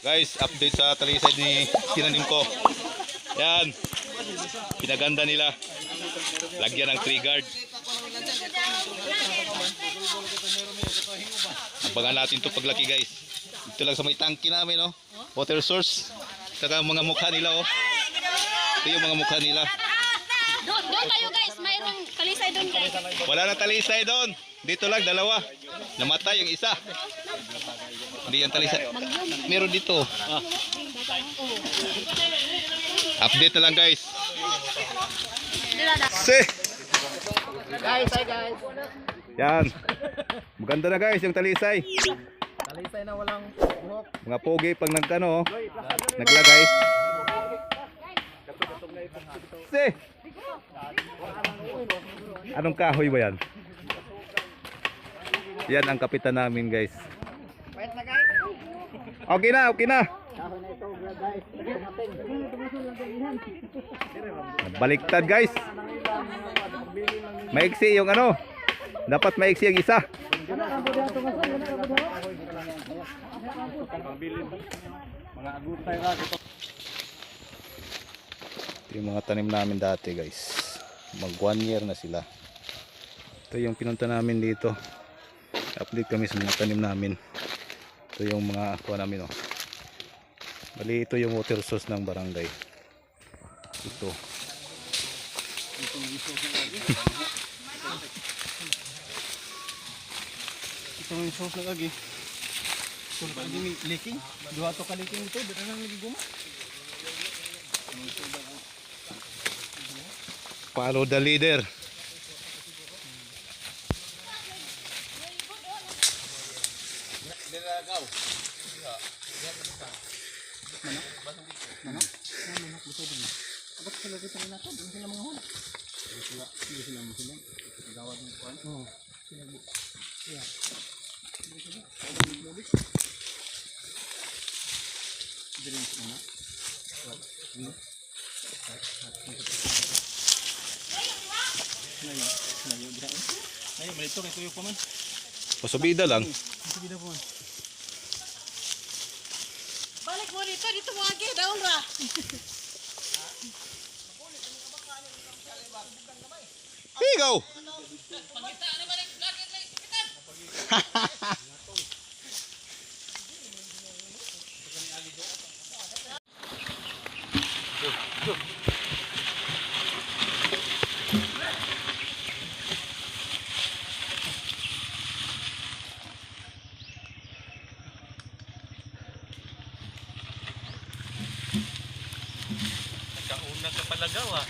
Guys, update sa talisay ni tinanim ko. Yan. Pinaganda nila. Lagyan ng tree guard. Abangan natin to paglaki guys. Dito lang sa may tangki namin oh. Water source. Saka mga mukha nila oh. Ito yung mga mukha nila. Doon, doon tayo guys. Mayroong kalisay doon guys. Wala na talisay doon. Dito lang, dalawa. Namatay yung isa. Hindi yan talisay. Meron dito. Update na lang guys. Se! Guys, hi guys. Yan. Maganda na guys yung talisay. Talisay na walang buhok. Mga pogi pag nagkano, oh, naglagay. Se! Anong kahoy ba yan? Yan ang kapitan namin guys. Okay na, okay na. Baliktad guys. Maiksi yung ano. Dapat maiksi yung isa. Ito yung mga tanim namin dati guys. Mag one year na sila. Ito yung pinunta namin dito. Update kami sa mga tanim namin. Ito yung mga kuha namin oh. Bali ito yung water source ng barangay. Ito. Ito yung lagi. Ito na lagi may leaking. Duha to ka leaking ito. Dito na lagi guma. Follow the leader. Abot sila dito na ito. Doon sila mga hula. Sila, sila sila mo sila. Gawad ng kuwan. Oo. Sila bu. Yeah. Dirin sila. Nayo, nayo dira. Nayo malito kay kuyo pa man. Pasubida lang. Na po man. Mo dito. Dito mo agi. Daon ra. Ikaw! Kauna ka palagaw ah.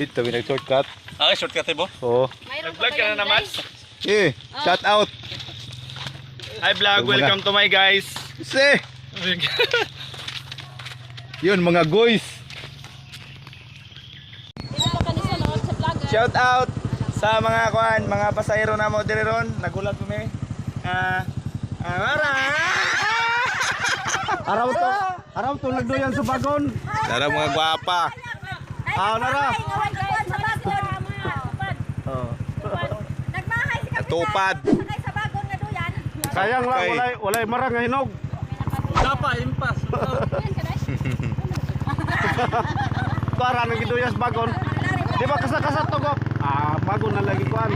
Dito, pinag-shortcut. Ah, shortcut eh bo. Oo. Nag-vlog ka na naman? Eh, shout out. Hi vlog, welcome to my guys. Se! Yun, mga guys. Shout out sa mga kuan, mga pasahero na mo diri ron. Nagulat kami. Ah, ah, Araw to. Araw to nagduyan sa bagon. Tara mga gwapa. Ah, nara. Oh. Nagmahay si Tupad. Sayang lang Okay. walay walay marang nga hinog. Dapa impas. Para nang giduyas bagon. Di ba kasa-kasa to go? Ah, bagon na lagi kuan.